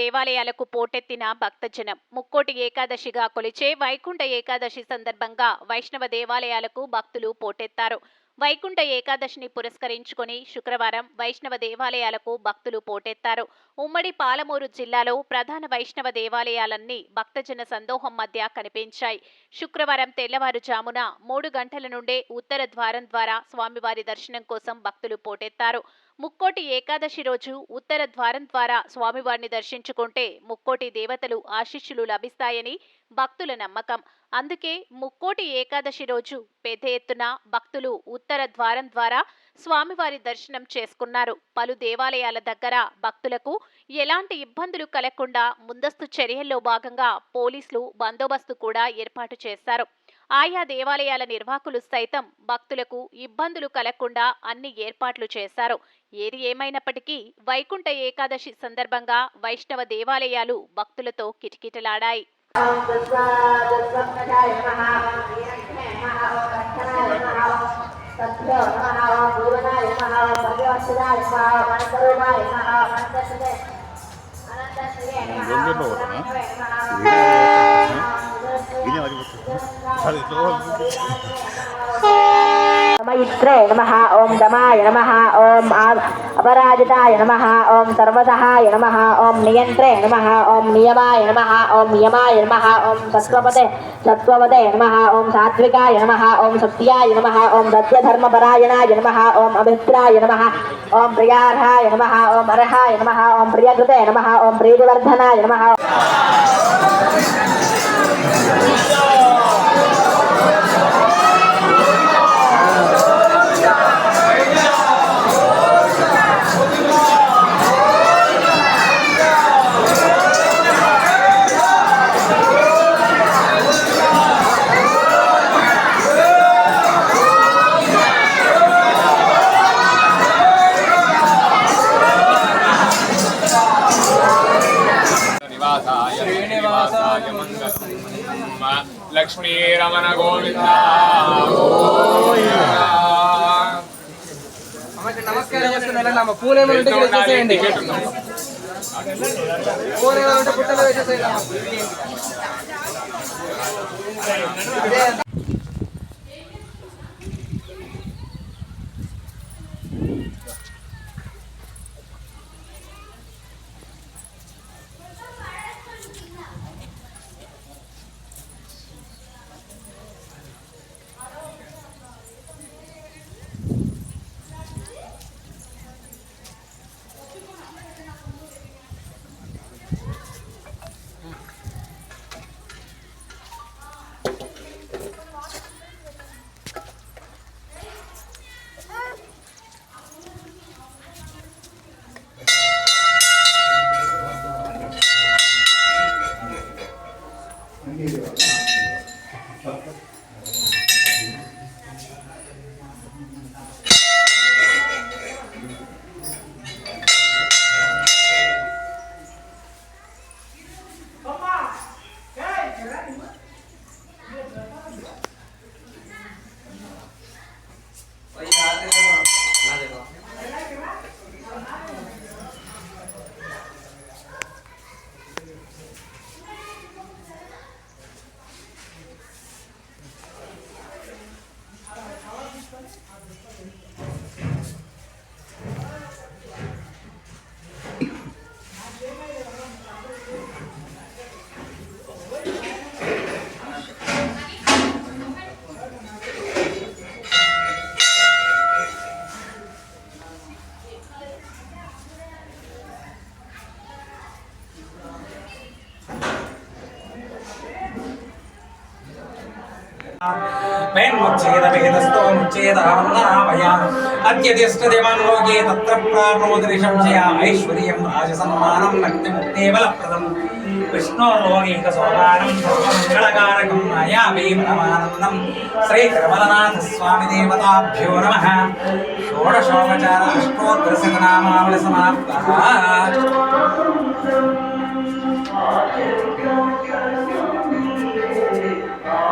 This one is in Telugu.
దేవాలయాలకు పోటెత్తిన భక్తజనం. ముక్కోటి ఏకాదశిగా కొలిచే వైకుంఠ ఏకాదశి సందర్భంగా వైష్ణవ దేవాలయాలకు భక్తులు పోటెత్తారు. వైకుంఠ ఏకాదశిని పురస్కరించుకొని శుక్రవారం వైష్ణవ దేవాలయాలకు భక్తులు పోటెత్తారు. ఉమ్మడి పాలమూరు జిల్లాలో ప్రధాన వైష్ణవ దేవాలయాలన్నీ భక్తజన సందోహం మధ్య కనిపించాయి. శుక్రవారం తెల్లవారుజామున మూడు గంటల నుండే ఉత్తర ద్వారం ద్వారా స్వామివారి దర్శనం కోసం భక్తులు పోటెత్తారు. ముక్కోటి ఏకాదశి రోజు ఉత్తర ద్వారం ద్వారా స్వామివారిని దర్శించుకుంటే ముక్కోటి దేవతలు ఆశిష్యులు లభిస్తాయని భక్తుల నమ్మకం. అందుకే ముక్కోటి ఏకాదశి రోజు పెద్ద ఎత్తున భక్తులు ఉత్తర ద్వారం ద్వారా స్వామివారి దర్శనం చేసుకున్నారు. పలు దేవాలయాల దగ్గర భక్తులకు ఎలాంటి ఇబ్బందులు కలగకుండా ముందస్తు చర్యల్లో భాగంగా పోలీసులు బందోబస్తు కూడా ఏర్పాటు చేశారు. ఆయా దేవాలయాల నిర్వాహకులు సైతం భక్తులకు ఇబ్బందులు కలగకుండా అన్ని ఏర్పాట్లు చేశారు. ఏది ఏమైనప్పటికీ వైకుంఠ ఏకాదశి సందర్భంగా వైష్ణవ దేవాలయాలు భక్తులతో కిటకిటలాడాయి. ไม่ได้มาเอาเลี้ยงแม่มาเอากันได้มาเอาตัดเลือกมาเอาดูไม่มาเอาเลือกจะได้มาเอามันก็ได้มาเอามันก็จะได้อันนั้นจะเสียมาเอาอันนั้นจะมาเอา 그냥 아니고 잘했 어. నమయిత్రే నమ ఓం దమాయ నమ ఓం అపరాజితాయ నమ ఓం సర్వసహాయ నమ ఓం నియంత్రే నమ ఓం నియమాయ నమ ఓం నియమాయ నమ ఓం సత్వపదే సత్వపదే నమ ఓం సాత్వికాయ నమ ఓం సత్యాయ నమ ఓం సత్యధర్మపరాయణాయ నమ ఓం అభిప్రాయ నమ ఓం ప్రియార్హాయ నమ ఓం అర్హాయ నమ ఓం ప్రియకృతే నమ ఓం ప్రీతివర్ధనాయ నమ శ్రీనివాసాయ మంగళం లక్ష్మీరమణ గోవింద. నమస్కారం చేసుకుని వెళ్ళండి అమ్మ. పూలు ఏమైనా ఉంటే ఇక్కడ వేసేసేయండి. పూలు ఏమైనా ఉంటే పుట్టలో వేసేసేయండి అమ్మ. తత్ర ప్రాప్నోతి ఐశ్వర్యం రాజసన్మానం నక్తిముక్తేవలప్రదం విష్ణోర్లోకైక సోపానం సర్వమంగళకారకం మాయావే పరమానందం. శ్రీ తిరుమలనాథ స్వామి దేవతాభ్యో నమ. షోడశోపచార అష్టోత్తర సమాప్త మాయావై పరమానందం